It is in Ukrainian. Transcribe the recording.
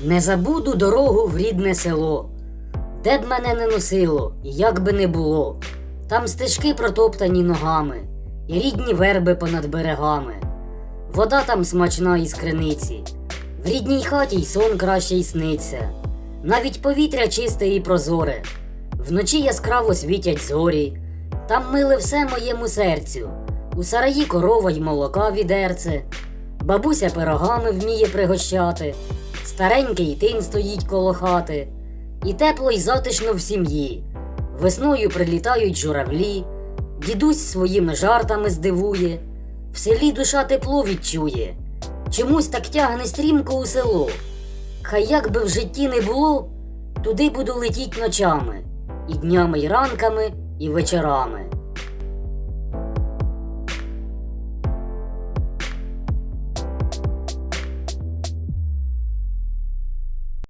Не забуду дорогу в рідне село, де б мене не носило, як би не було. Там стежки протоптані ногами, і рідні верби понад берегами. Вода там смачна із криниці, в рідній хаті й сон краще й сниться. Навіть повітря чисте і прозоре, вночі яскраво світять зорі, там миле все моєму серцю, у сараї корова й молока відерце, бабуся пирогами вміє пригощати, старенький тин стоїть коло хати, і тепло й затишно в сім'ї. Весною прилітають журавлі, дідусь своїми жартами здивує, в селі душа тепло відчує, чомусь так тягне стрімко у село. Хай як би в житті не було, туди буду летіть ночами, і днями, і ранками, і вечорами.